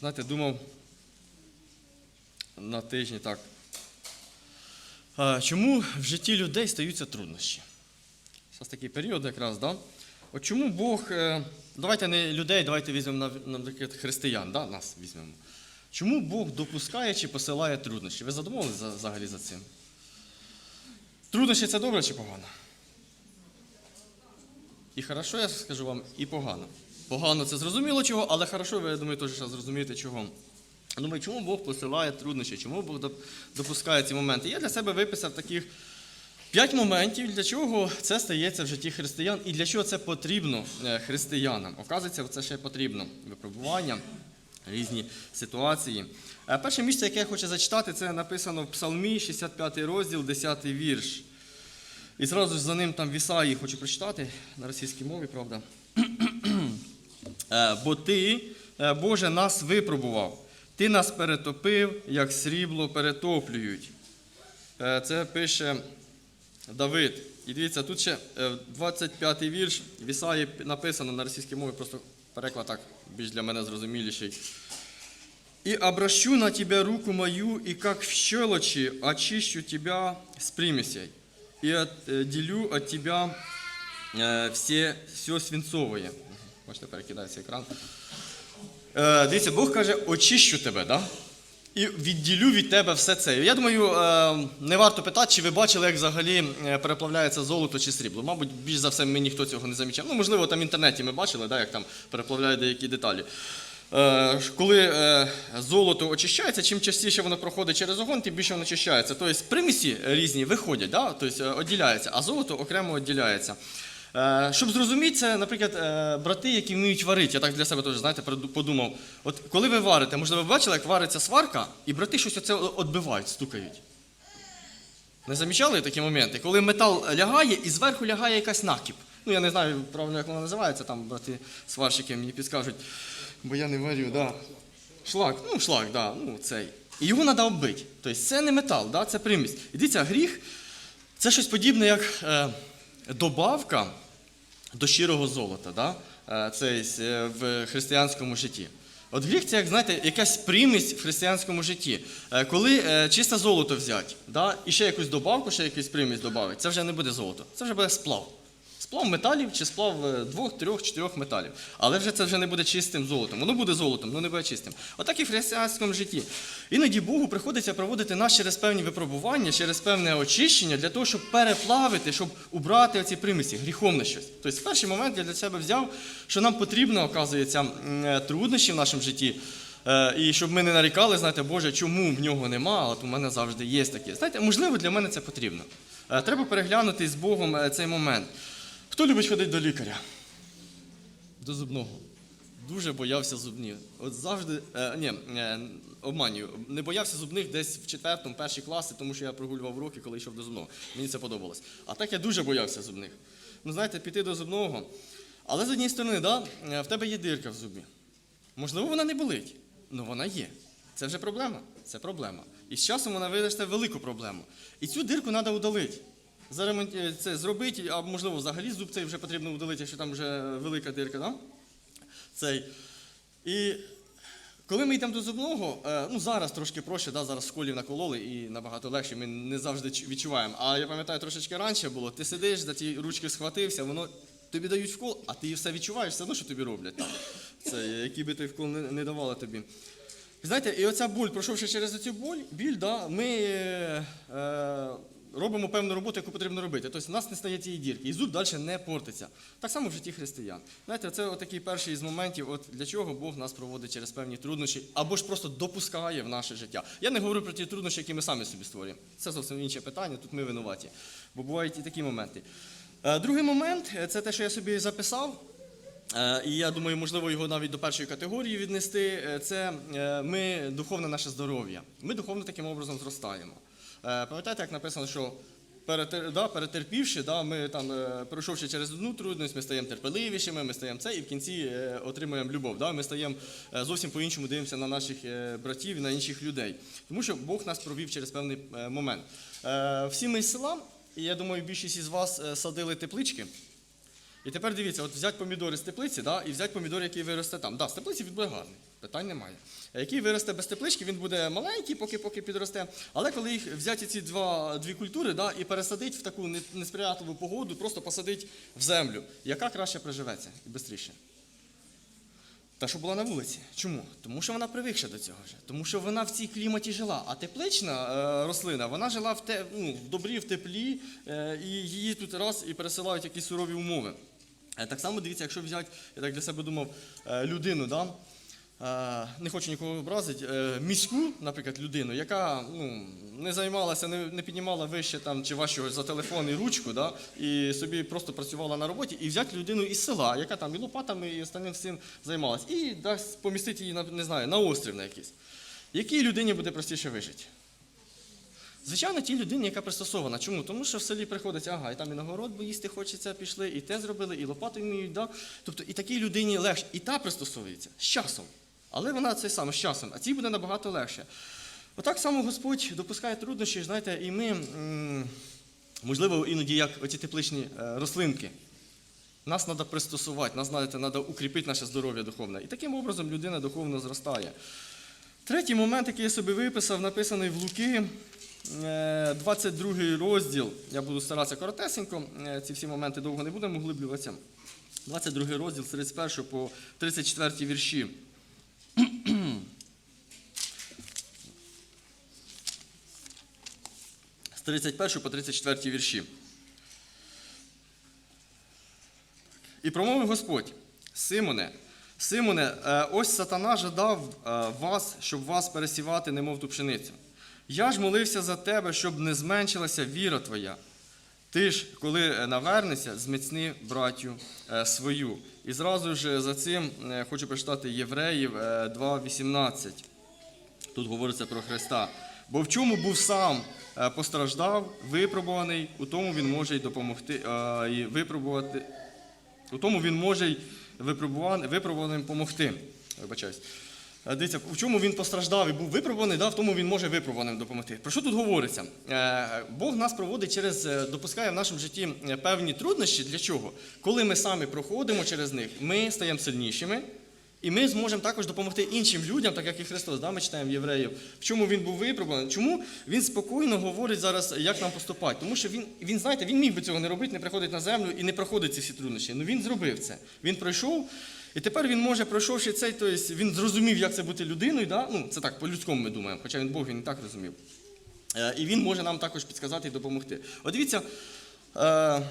Знаєте, думав на тижні так. Чому в житті людей стаються труднощі? Зараз такий період якраз, да? От чому Бог. е, Давайте не людей, давайте візьмемо наприклад, християн, да? нас візьмемо. Чому Бог допускає чи посилає труднощі? Ви задумувалися взагалі за цим? Труднощі це добре чи погано? І хорошо, я скажу вам, і погано. Погано це зрозуміло чого, але хорошо, ви, я думаю, теж зрозумієте чого. Думаю, чому Бог посилає труднощі, чому Бог допускає ці моменти? Я для себе виписав таких п'ять моментів, для чого це стається в житті християн і для чого це потрібно е, християнам. Оказується, це ще потрібно. Випробування, різні ситуації. Е, Перше місце, яке я хочу зачитати, це написано в Псалмі, 65 розділ, 10 вірш. І зразу ж за ним там в Ісаї хочу прочитати на російській мові, правда. Е, Бо ти, е, Боже, нас випробував, ти нас перетопив, як срібло перетоплюють. Е, Це пише Давид. І дивіться, тут ще е, 25-й вірш в написано на російській мові, просто переклад так більш для мене зрозуміліший. «И обращу на тебя руку мою, и как в щелочи очищу тебя с примесей, и отделю от тебя э, все, все свинцовое». Можете перекидати цей екран. Е, дивіться, Бог каже, очищу тебе, да? і відділю від тебе все це. Я думаю, е, не варто питати, чи ви бачили, як взагалі е, переплавляється золото чи срібло. Мабуть, більш за все, ми ніхто цього не замічав. Ну, можливо, там в інтернеті ми бачили, да, як там переплавляють деякі деталі. Е, Коли е, золото очищається, чим частіше воно проходить через огонь, тим більше воно очищається. Тобто примісі різні виходять, да? тобто е, відділяються, а золото окремо відділяється. Е, Щоб зрозуміти це, наприклад, е, брати, які вміють варити, я так для себе теж знаєте, подумав. От коли ви варите, можливо, ви бачили, як вариться сварка, і брати щось оце відбивають, стукають. Не замічали такі моменти? Коли метал лягає і зверху лягає якась накіп. Ну, я не знаю правильно, як вона називається, там брати сварщики мені підскажуть, бо я не варю, да. Шлак, ну шлак, да, ну цей. І його треба оббити. Тобто це не метал, да, це примість. І дивіться, гріх це щось подібне, як е, добавка до щирого золота, да? е, це е, в християнському житті. От гріх це, як знаєте, якась примість в християнському житті. Е, Коли чисте золото взять, да? і ще якусь добавку, ще якусь примість додати, це вже не буде золото, це вже буде сплав. Сплав металів чи сплав е, двох, трьох, чотирьох металів. Але вже це вже не буде чистим золотом. Воно буде золотом, але не буде чистим. Отак і в християнському житті. Іноді Богу приходиться проводити нас через певні випробування, через певне очищення для того, щоб переплавити, щоб убрати оці примісі, гріхом на щось. Тобто, перший момент я для себе взяв, що нам потрібно, оказується, е, труднощі в нашому житті. Е, І щоб ми не нарікали, знаєте, Боже, чому в нього нема, от у мене завжди є таке. Знаєте, можливо, для мене це потрібно. Треба переглянути з Богом цей момент. Хто любить ходити до лікаря? До зубного. Дуже боявся зубних. От завжди, е, ні, е, обманюю, не боявся зубних десь в четвертому, першій класі, тому що я прогулював уроки, коли йшов до зубного. Мені це подобалось. А так я дуже боявся зубних. Ну, знаєте, піти до зубного. Але з однієї сторони, да, е, в тебе є дирка в зубі. Можливо, вона не болить, але вона є. Це вже проблема. Це проблема. І з часом вона виросте в велику проблему. І цю дирку треба удалити. Заремонт... е, це зробити, а можливо, взагалі зуб цей вже потрібно удалити, якщо там вже велика дирка, да? цей. І коли ми йдемо до зубного, е, ну зараз трошки проще, да, зараз в школі накололи і набагато легше, ми не завжди відчуваємо. А я пам'ятаю, трошечки раніше було, ти сидиш, за ті ручки схватився, воно тобі дають вкол, а ти все відчуваєш, все одно, що тобі роблять. Там. Це, який би той вкол не, не давали тобі. Знаєте, і оця боль, пройшовши через цю боль, біль, да, ми е, робимо певну роботу, яку потрібно робити. Тобто в нас не стає цієї дірки, і зуб далі не портиться. Так само в житті християн. Знаєте, це такий перший із моментів, от для чого Бог нас проводить через певні труднощі, або ж просто допускає в наше життя. Я не говорю про ті труднощі, які ми самі собі створюємо. Це зовсім інше питання, тут ми винуваті. Бо бувають і такі моменти. Е, Другий момент е, це те, що я собі записав. Е, І я думаю, можливо, його навіть до першої категорії віднести. Е, Це е, ми духовне наше здоров'я. Ми духовно таким образом зростаємо. Пам'ятаєте, як написано, що да, перетерпівши, да, ми там, пройшовши через одну трудність, ми стаємо терпеливішими, ми стаємо це, і в кінці отримуємо любов. Да? Ми стаємо зовсім по-іншому дивимося на наших братів і на інших людей. Тому що Бог нас провів через певний момент. Всі ми з села, і я думаю, більшість із вас садили теплички. І тепер дивіться, от взяти помідори з теплиці, да, і взяти помідор, який виросте там. Да, з теплиці він буде гарний. питань немає. Е, Який виросте без теплички, він буде маленький, поки поки підросте. Але коли їх взяти ці два, дві культури да, і пересадити в таку несприятливу погоду, просто посадити в землю, яка краще приживеться і швидше? Та, що була на вулиці. Чому? Тому що вона привикша до цього вже. Тому що вона в цій кліматі жила. А теплична е, рослина, вона жила в, те, ну, в добрі, в теплі, е, і її тут раз і пересилають якісь сурові умови. Е, так само дивіться, якщо взяти, я так для себе думав, е, людину, да? е, не хочу нікого образити, міську, наприклад, людину, яка ну, не займалася, не, піднімала вище там, чи важчого за телефон і ручку, да? і собі просто працювала на роботі, і взяти людину із села, яка там і лопатами, і останнім всім займалась, і дасть помістити її не знаю, на острів на якийсь. Якій людині буде простіше вижити? Звичайно, тій людині, яка пристосована. Чому? Тому що в селі приходить, ага, і там і на город, бо їсти хочеться, пішли, і те зробили, і лопату вміють, да? Тобто і такій людині легше, і та пристосовується з часом. Але вона це саме з часом, а цій буде набагато легше. Отак само Господь допускає труднощі, знаєте, і ми, можливо, іноді як оці тепличні е, рослинки. Нас треба пристосувати, нас знаєте, треба укріпити наше здоров'я духовне. І таким образом людина духовно зростає. Третій момент, який я собі виписав, написаний в Луки, 22 розділ. Я буду старатися коротесенько, е, ці всі моменти довго не будемо углиблюватися. 22 розділ з 31 по 34 вірші. З 31 по 34 вірші. І промовив Господь, Симоне, Симоне, е, ось сатана жадав е, вас, щоб вас пересівати, немов ту пшеницю. Я ж молився за тебе, щоб не зменшилася віра твоя. Ти ж, коли е, навернешся, зміцни братю е, свою. І зразу ж за цим е, хочу прочитати Євреїв е, 2.18. Тут говориться про Христа. Бо в чому був сам е, постраждав, випробуваний, у тому він може й допомогти е, і випробувати. У тому він може й випробуваним допомогти. Вибачаюсь. Е, Дивіться, в чому він постраждав і був випробуваний, да, в тому він може випробуваним допомогти. Про що тут говориться? Е, Бог нас проводить через, е, допускає в нашому житті певні труднощі. Для чого? Коли ми самі проходимо через них, ми стаємо сильнішими, і ми зможемо також допомогти іншим людям, так як і Христос. Да? Ми читаємо євреїв. В чому він був випробуваний? Чому він спокійно говорить зараз, як нам поступати? Тому що він, він знаєте, він міг би цього не робити, не приходить на землю і не проходить ці всі труднощі. Ну він зробив це. Він пройшов. І тепер він може, пройшовши цей, тобто він зрозумів, як це бути людиною. Да? Ну, це так, по-людському ми думаємо, хоча він Бог він і так розумів. Е, І він може нам також підказати і допомогти. От дивіться, е,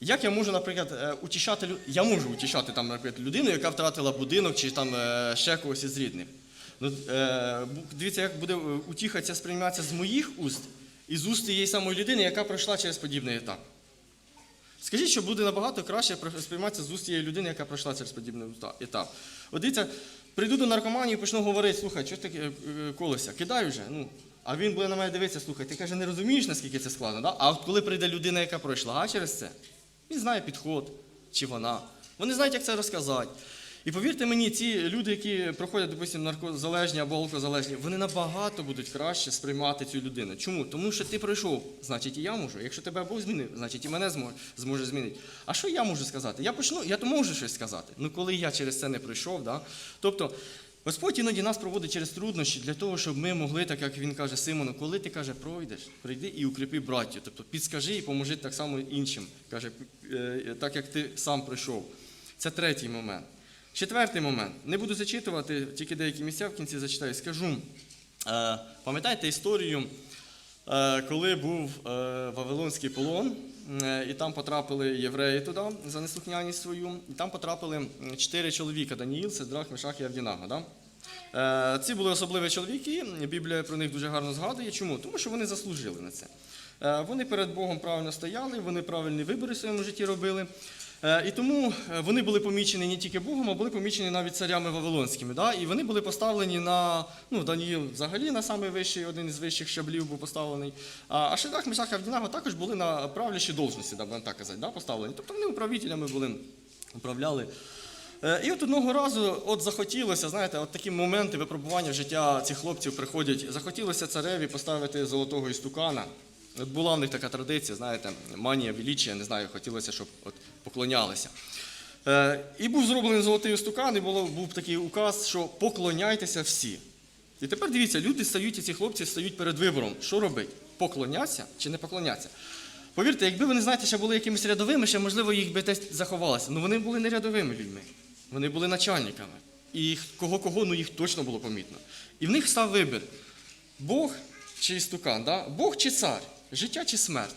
як я можу, наприклад, е, утішати Я можу утішати там, наприклад, людину, яка втратила будинок чи там ще когось із рідних. Ну, дивіться, як буде утіха ця сприйматися з моїх уст і з уст тієї самої людини, яка пройшла через подібний етап. Скажіть, що буде набагато краще сприйматися з уст тієї людини, яка пройшла через подібний етап. От дивіться, прийду до наркоманії і почну говорити, слухай, що таке е, е, кидай вже. Ну, а він буде на мене дивитися, слухай, ти каже, не розумієш, наскільки це складно. Да? А от коли прийде людина, яка пройшла через це, він знає підход, чи вона. Вони знають, як це розказати. І повірте мені, ці люди, які проходять, допустимо, наркозалежні або алкозалежні, вони набагато будуть краще сприймати цю людину. Чому? Тому що ти пройшов, значить і я можу. Якщо тебе Бог змінив, значить і мене зможе, зможе змінити. А що я можу сказати? Я почну, я то можу щось сказати. Ну коли я через це не пройшов, да? тобто. Господь іноді нас проводить через труднощі для того, щоб ми могли, так як він каже Симону, коли ти каже, пройдеш, прийди і укріпи браття. Тобто підскажи і поможи так само іншим. Каже, е, так як ти сам прийшов. Це третій момент. Четвертий момент. Не буду зачитувати, тільки деякі місця в кінці зачитаю. Скажу. Е, Пам'ятаєте історію, е, коли був е, Вавилонський полон, і там потрапили євреї туди за неслухняність свою, і там потрапили чотири чоловіка: Даніїл, Седрах, Мешах і Авдінаго. Да? Ці були особливі чоловіки, Біблія про них дуже гарно згадує. Чому? Тому що вони заслужили на це. Вони перед Богом правильно стояли, вони правильні вибори в своєму житті робили. Е, І тому е, вони були помічені не тільки Богом, а були помічені навіть царями Вавилонськими. Да? І вони були поставлені на, ну, Даніїл взагалі на самий вищий, один із вищих щаблів був поставлений. А Шедах, Мішах і Авдінаго також були на правлячі должності, да, так казати, да, поставлені. Тобто вони управителями були, управляли. Е, І от одного разу от захотілося, знаєте, от такі моменти випробування в життя цих хлопців приходять. Захотілося цареві поставити золотого істукана. От була в них така традиція, знаєте, манія величія, не знаю, хотілося, щоб от поклонялися. Е, І був зроблений золотий стукан, і було, був такий указ, що поклоняйтеся всі. І тепер дивіться, люди стають, і ці хлопці стають перед вибором. Що робить? Поклонятися чи не поклонятися? Повірте, якби вони, знаєте, ще були якимись рядовими, ще, можливо, їх би десь заховалося. Ну вони були не рядовими людьми, вони були начальниками. І кого-кого, ну їх точно було помітно. І в них став вибір: Бог чи істукан, да? Бог чи цар, життя чи смерть.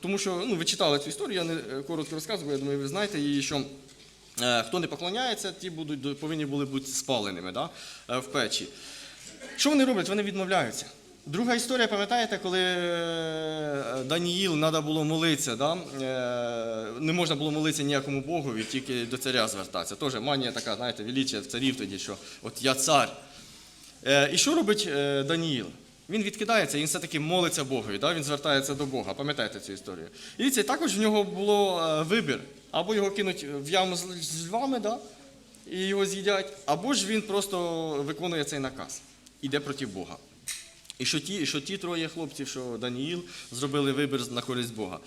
Тому що ну, ви читали цю історію, я не е, коротко розказую, я думаю, ви знаєте її, що е, хто не поклоняється, ті будуть, повинні були бути спаленими да? е, в печі. Що вони роблять? Вони відмовляються. Друга історія, пам'ятаєте, коли Даніїл треба було молитися, да? не можна було молитися ніякому Богові, тільки до царя звертатися. Теж манія така, знаєте, величія царів тоді, що от я цар. І що робить Даніїл? Він відкидається, він все-таки молиться Богові, да? він звертається до Бога. Пам'ятаєте цю історію? І дивіться, також в нього було е, вибір. Або його кинуть в яму з львами, да? і його з'їдять, або ж він просто виконує цей наказ, іде проти Бога. І що ті, що ті троє хлопців, що Даніїл, зробили вибір на користь Бога.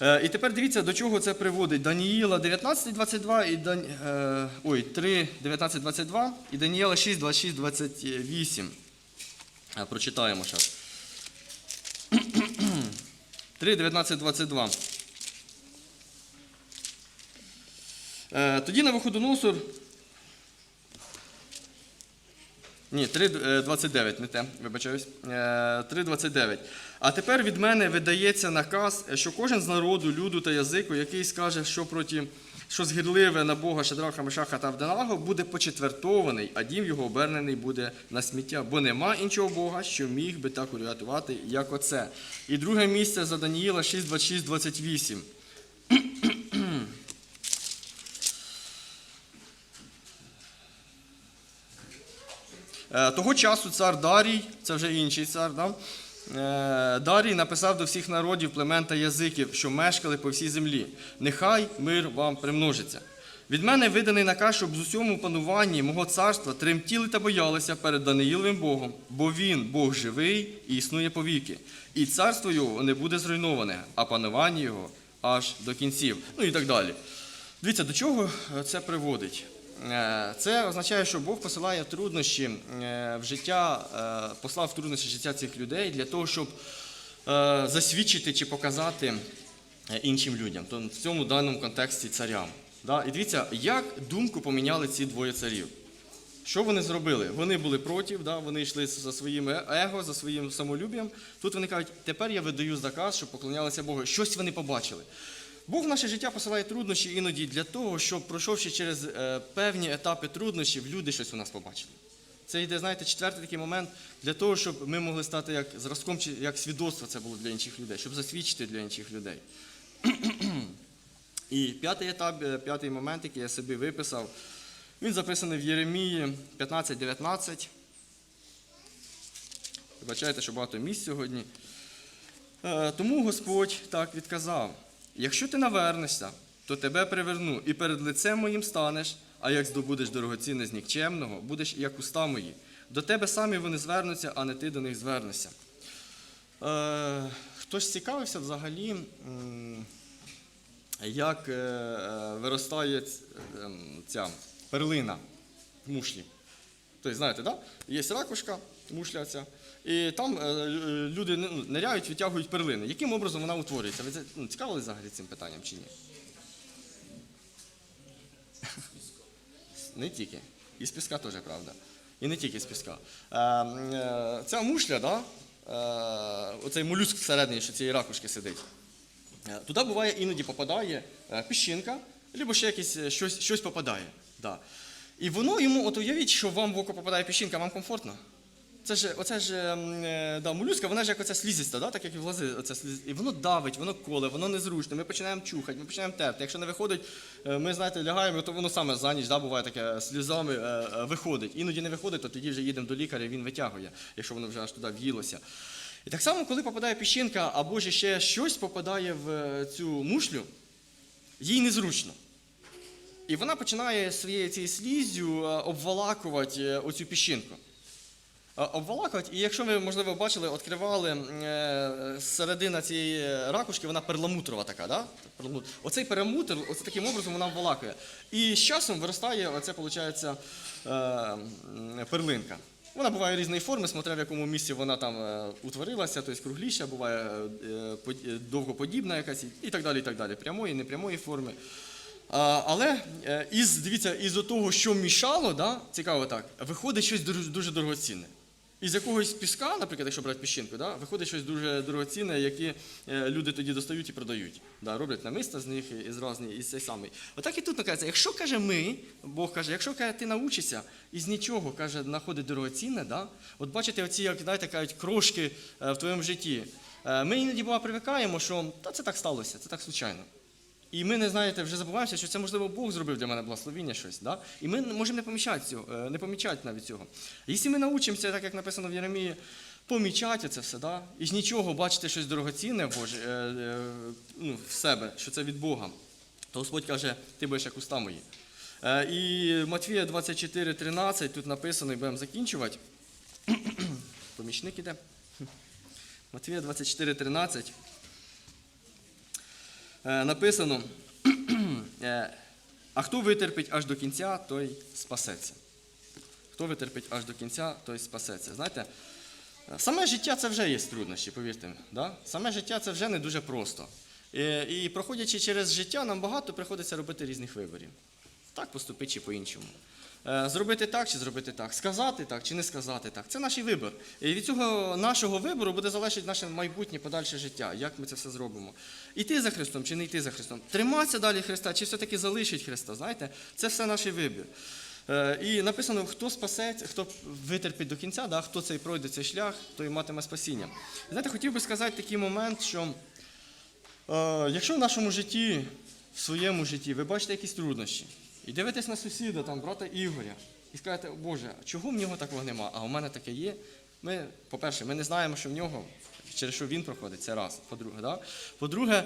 Е, і тепер дивіться, до чого це приводить. Даніїла 19.22 і Дан... е, ой, 3, 19.22 і Даніїла 6, 26, 28. Прочитаємо зараз. 3, 19, 22. Е, Тоді на виходоносор. Ні, 3.29, не те, вибачаюсь. Е, 3.29. А тепер від мене видається наказ, що кожен з народу, люду та язику, який скаже, що проти що згідливе на Бога Шадраха, Мешаха та Авденаго, буде почетвертований, а дім його обернений буде на сміття, бо нема іншого Бога, що міг би так урятувати, як оце. І друге місце за Даніїла 6.26, 28. Е, Того часу цар Дарій, це вже інший цар, да? Е, Дарій написав до всіх народів, племен та язиків, що мешкали по всій землі. Нехай мир вам примножиться. Від мене виданий наказ, щоб з усьому пануванні мого царства тремтіли та боялися перед Даниїловим Богом, бо він Бог живий і існує повіки. І царство його не буде зруйноване, а панування його аж до кінців. Ну і так далі. Дивіться, до чого е, це приводить? Е, Це означає, що Бог посилає труднощі е, в життя, е, послав труднощі в життя цих людей для того, щоб засвідчити чи показати іншим людям, то в цьому даному контексті царям. І дивіться, як думку поміняли ці двоє царів. Що вони зробили? Вони були проти, вони йшли за своїм его, за своїм самолюб'ям. Тут вони кажуть, тепер я видаю заказ, щоб поклонялися Богу. Щось вони побачили. Бог в наше життя посилає труднощі іноді для того, щоб, пройшовши через е, певні етапи труднощів, люди щось у нас побачили. Це йде, знаєте, четвертий такий момент для того, щоб ми могли стати як зразком, як свідоцтво це було для інших людей, щоб засвідчити для інших людей. І п'ятий етап, е, п'ятий момент, який я собі виписав, він записаний в Єремії 15-19. Вибачайте, що багато місць сьогодні. Е, Тому Господь так відказав: якщо ти навернешся, то тебе приверну, і перед лицем моїм станеш, а як здобудеш дорогоцінне з нікчемного, будеш як уста мої. До тебе самі вони звернуться, а не ти до них звернешся. Е, Хтось цікавився взагалі, як е, е, виростає ем, ця перлина в мушлі. Тобто, знаєте, да? є ракушка, мушля ця, і там е, люди ну, ниряють, витягують перлини. Яким образом вона утворюється? Ви ну, цікавились взагалі цим питанням чи ні? Не тільки. І з піска теж, правда. І не тільки з піска. Е, е, ця мушля, да? оцей молюск всередині, що цієї ракушки сидить. Туди буває іноді попадає піщинка, або ще якесь щось, щось попадає. Да. І воно йому, от уявіть, що вам в око попадає піщинка, вам комфортно. Це ж, оце ж ем, е, да, молюска, вона ж як оця слізиста, да, так як і влази, оця сліз... і воно давить, воно коле, воно незручно. Ми починаємо чухати, ми починаємо терти. Якщо не виходить, е, ми знаєте, лягаємо, то воно саме за ніч да, буває таке е, е, виходить. Іноді не виходить, то тоді вже їдемо до лікаря, він витягує, якщо воно вже аж туди в'їлося. І так само, коли попадає піщинка або ж ще щось попадає в цю мушлю, їй незручно. І вона починає своєю цією сліззю е, обволакувати е, оцю піщинку. е, обволакувати. І якщо ви, можливо, бачили, відкривали середина цієї ракушки, вона перламутрова така, да? Оцей перламутр, оце таким образом вона обволакує. І з часом виростає, оце, виходить, перлинка. Вона буває різної форми, смотря в якому місці вона там утворилася, тобто кругліша, буває под- довгоподібна якась і так далі, і так далі. Прямої, непрямої форми. Але е, із, дивіться, із того, що мішало, да, цікаво так, виходить щось дуже, дорогоцінне. Із якогось піска, наприклад, якщо брати піщинку, да, виходить щось дуже дорогоцінне, яке е, люди тоді достають і продають. Да, роблять намиста з них із різні, із цей самий. Отак і тут накажеться, якщо каже ми, Бог каже, якщо каже, ти научишся із нічого каже, знаходить дорогоцінне, да, от бачите, оці, як знаєте, кажуть, крошки е, в твоєму житті. Ми іноді бува привикаємо, що та це так сталося, це так случайно. І ми не знаєте, вже забуваємося, що це можливо Бог зробив для мене благословіння щось. Да? І ми можемо не помічати цього, е, не помічати навіть цього. Якщо ми навчимося, так як написано в Єремії, помічати це все, да? і з нічого бачити щось дорогоцінне Боже, е, е, ну, в себе, що це від Бога, то Господь каже, ти будеш як уста мої. І Матвія 24, 13, тут написано, і будемо закінчувати. Помічник іде. Матвія 24, 13. Е, написано, е, а хто витерпить аж до кінця, той спасеться. Хто витерпить аж до кінця, той спасеться. Знаєте, е, саме життя це вже є труднощі, повірте. Да? Саме життя це вже не дуже просто. І проходячи через життя, нам багато приходиться робити різних виборів. Так поступити чи по-іншому. Е, Зробити так чи зробити так, сказати так чи не сказати так. Це наш вибір. І від цього нашого вибору буде залежати наше майбутнє подальше життя, як ми це все зробимо. Іти за Христом чи не йти за Христом. Триматися далі Христа, чи все-таки залишить Христа. Знаєте, це все наш вибір. Е, І написано, хто спасеться, хто витерпить до кінця, да, хто цей пройде цей шлях, той матиме спасіння. Знаєте, хотів би сказати такий момент, що е, якщо в нашому житті, в своєму житті, ви бачите якісь труднощі, і дивитесь на сусіда, там, брата Ігоря, і скажете, Боже, чого в нього такого нема? А у мене таке є. Ми, по-перше, ми не знаємо, що в нього, через що він проходить, це раз. По-друге, да? по-друге,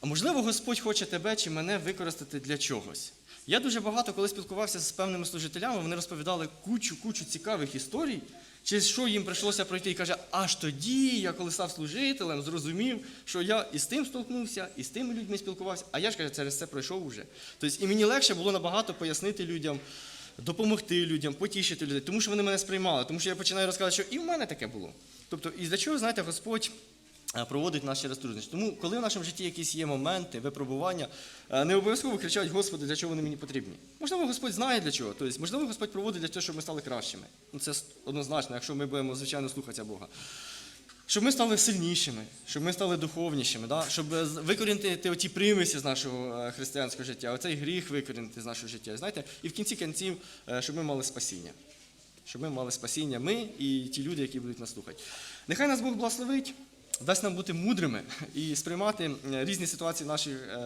а можливо, Господь хоче тебе чи мене використати для чогось. Я дуже багато, коли спілкувався з певними служителями, вони розповідали кучу, кучу цікавих історій, через що їм прийшлося пройти. І каже, аж тоді я, коли став служителем, зрозумів, що я і з тим столкнувся, і з тими людьми спілкувався, а я ж каже, через це пройшов уже. Тобто, і мені легше було набагато пояснити людям, допомогти людям, потішити людей, тому що вони мене сприймали, тому що я починаю розказувати, що і в мене таке було. Тобто, і для чого, знаєте, Господь проводить нас через. Тому, коли в нашому житті якісь є моменти, випробування, е, не обов'язково кричать, Господи, для чого вони мені потрібні. Можливо, Господь знає для чого. Тобто, можливо, Господь проводить для того, щоб ми стали кращими. Ну, це однозначно, якщо ми будемо, звичайно, слухатися Бога. Щоб ми стали сильнішими, щоб ми стали духовнішими, да? щоб е, викорінити оті примісі з нашого е, християнського життя, оцей гріх викорінити з нашого життя. Знаєте, і в кінці кінців, е, щоб ми мали спасіння. Щоб ми мали спасіння, ми і ті люди, які будуть нас слухати. Нехай нас Бог благословить, дасть нам бути мудрими і сприймати е, різні ситуації в нашій, е,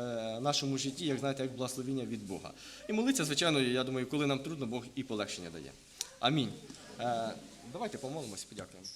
нашому житті, як знаєте, як благословіння від Бога. І молитися, звичайно, я думаю, коли нам трудно, Бог і полегшення дає. Амінь. Е, Давайте помолимось, подякуємо.